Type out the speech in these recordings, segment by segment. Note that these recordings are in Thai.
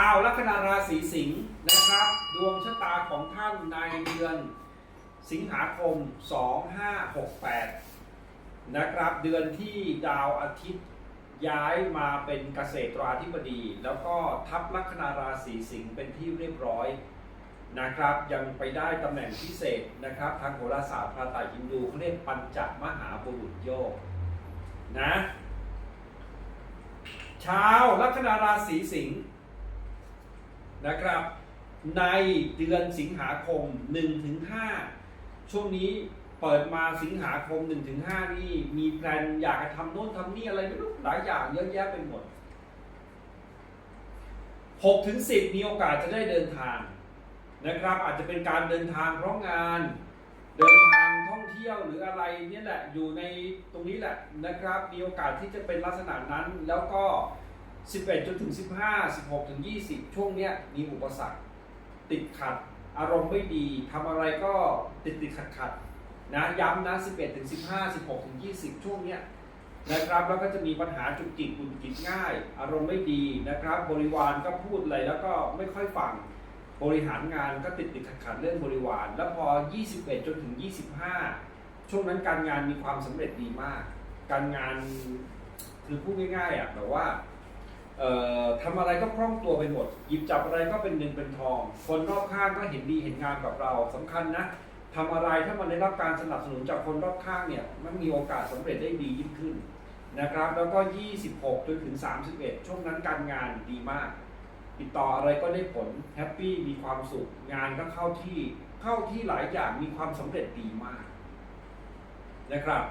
าวลัคนาราศีสิงห์นะครับ ดวงชะตาของท่านในเดือนสิงหาคม 2568 นะครับ เดือนที่ดาวอาทิตย์ย้ายมาเป็นเกษตราธิบดี แล้วก็ทับลัคนาราศีสิงห์เป็นที่เรียบร้อยนะครับ ยังไปได้ตำแหน่งพิเศษนะครับ ทางโหราศาสตร์พระตรยินดูเขาเรียกปัญจมหาบุรุษโยกนะชาวลัคนาราศีสิงห์ นะครับ ในเดือนสิงหาคม 1-5 ช่วงนี้เปิดมาสิงหาคม 1-5 นี่มีแพลนอยากจะทำโน่นทำนี่อะไรไม่รู้หลายอย่างเยอะแยะไปหมด 6-10 มีโอกาสจะได้เดินทางนะครับ อาจจะเป็นการเดินทางเพราะงาน เดินทางท่องเที่ยวหรืออะไรเนี่ยแหละอยู่ในตรงนี้แหละนะครับ มีโอกาสที่จะเป็นลักษณะนั้นแล้วก็ 11 จนถึง 15 16 ถึง 20 ช่วงเนี้ยมีอุปสรรค ติดขัด อารมณ์ไม่ดีทำอะไรก็ติดติดขัดขัดนะย้ำนะ 11 ถึง 15 16 ถึง 20 ช่วงเนี้ยนะครับแล้วก็จะมีปัญหาจุกจิกกุนกิดง่าย อารมณ์ไม่ดีนะครับ บริวารก็พูดอะไรแล้วก็ไม่ค่อยฟังบริหารงานก็ติดติดขัดขัดเรื่องบริวาร แล้วพอ 21 จนถึง 25 ช่วงนั้นการงานมีความสำเร็จดีมาก การงานคือพูดง่ายๆอะแบบว่า ทำอะไรก็คล่องตัวไปหมด หยิบจับอะไรก็เป็นเงินเป็นทอง คนรอบข้างก็เห็นดีเห็นงามกับเราสำคัญนะทำอะไรถ้ามันได้รับการสนับสนุนจากคนรอบข้างเนี่ยมันมีโอกาสสำเร็จได้ดียิ่งขึ้นนะครับแล้วก็ 26จนถึง 31 ช่วงนั้นการงานดีมาก ติดต่ออะไรก็ได้ผลแฮปปี้มีความสุข งานก็เข้าที่เข้าที่หลายอย่างมีความสำเร็จดีมากนะครับ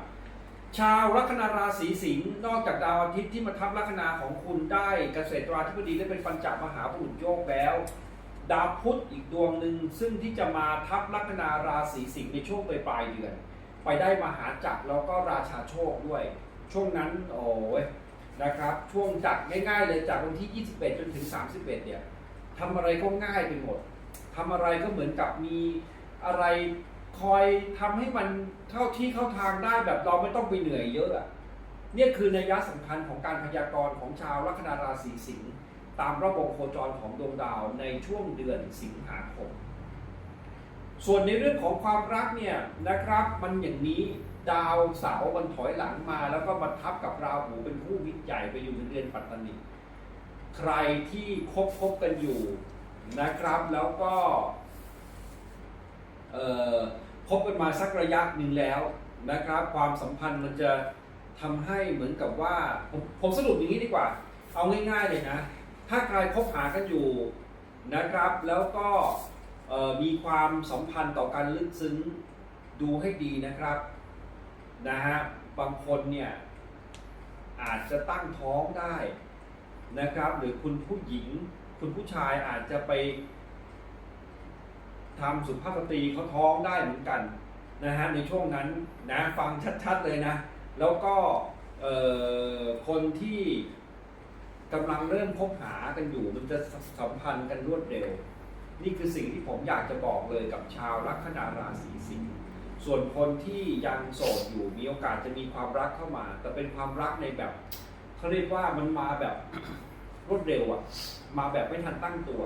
ชาวลัคนาราศีสิงห์นอกจากดาวอาทิตย์ที่มาทับลัคนาของคุณได้เกษตราธิบดีและเป็นปัญจมหาบุรุษโยกแล้ว ดาวพุธอีกดวงหนึ่งซึ่งที่จะมาทับลัคนาราศีสิงห์ในช่วงปลายปลายเดือน ไปได้มหาจักรแล้วก็ราชาโชคด้วย ช่วงนั้นโอ้ยนะครับ ช่วงจักรง่ายๆเลยจากวันที่ 21 จนถึง 31 เนี่ยทำอะไรก็ง่ายไปหมดทำอะไรก็เหมือนกับมีอะไร คอยทำให้มันเข้าที่เข้าทางได้แบบเราไม่ต้องไปเหนื่อยเยอะอะเนี่ยคือนัยยะสำคัญของการพยากรณ์ของชาวลัคนาราศีสิงห์ตามระบบโคจรของดวงดาวในช่วงเดือนสิงหาคม ส่วนในเรื่องของความรักเนี่ยนะครับมันอย่างนี้ดาวเสาร์มันถอยหลังมา แล้วก็มาทับกับราหูเป็นคู่มิตรใหญ่ไปอยู่ในเดือนปัตตานีใครที่คบคบกันอยู่นะครับ แล้วก็ คบกันมาสักระยะหนึ่งแล้วนะครับ ความสัมพันธ์มันจะทำให้เหมือนกับว่าผมผมสรุปอย่างนี้ดีกว่า เอาง่ายๆเลยนะ ถ้าใครคบหากันอยู่นะครับ แล้วก็มีความสัมพันธ์ต่อกันลึกซึ้งดูให้ดีนะครับนะฮะบางคนเนี่ยอาจจะตั้งท้องได้นะครับ หรือคุณผู้หญิง คุณผู้ชายอาจจะไป ทำสุภาพสตรีเขาท้องได้เหมือนกันนะฮะในช่วงนั้นนะฟังชัดๆเลยนะ แล้วก็คนที่กำลังเริ่มคบหากันอยู่มันจะสัมพันธ์กันรวดเร็ว นี่คือสิ่งที่ผมอยากจะบอกเลยกับชาวลัคนาราศีสิงห์ส่วนคนที่ยังโสดอยู่มีโอกาสจะมีความรักเข้ามา แต่เป็นความรักในแบบเขาเรียกว่ามันมาแบบรวดเร็วอะมาแบบไม่ทันตั้งตัว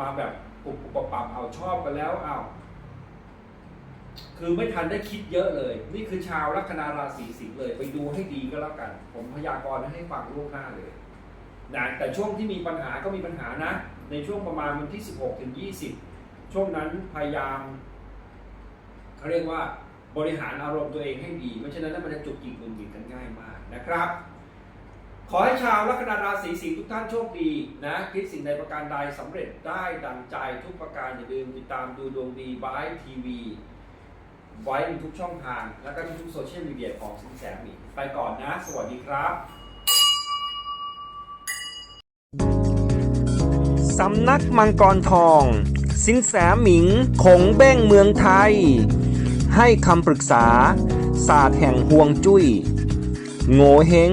มาแบบ ปุบปุบปับปับเอาชอบกันแล้วเอาคือไม่ทันได้คิดเยอะเลย นี่คือชาวลัคนาราศีสิงห์เลย ไปดูให้ดีก็แล้วกัน ผมพยากรณ์ให้ฟังล่วงหน้าเลยนะแต่ช่วงที่มีปัญหาก็มีปัญหานะ ในช่วงประมาณวันที่ 16ถึง20 ช่วงนั้นพยายามเขาเรียกว่าบริหารอารมณ์ตัวเองให้ดี ไม่เช่นนั้นแล้วมันจะจุกจิกหงุดหงิดกันง่ายมากนะครับ ขอให้ชาวลัคนาราศีสิงห์ทุกท่านโชคดีนะคิดสิ่งใดประการใดสำเร็จได้ดังใจทุกประการอย่าลืมติดตามดูดวงดีบายทีวี ไว้ในทุกช่องทาง แล้วก็ทุกโซเชียลมีเดียของสินแสมีไปก่อนนะ สวัสดีครับสำนักมังกรทอง สินแสหมิงคงเบ้งเมืองไทย ให้คำปรึกษา ศาสตร์แห่งห่วงจุย้ย โง่เฮง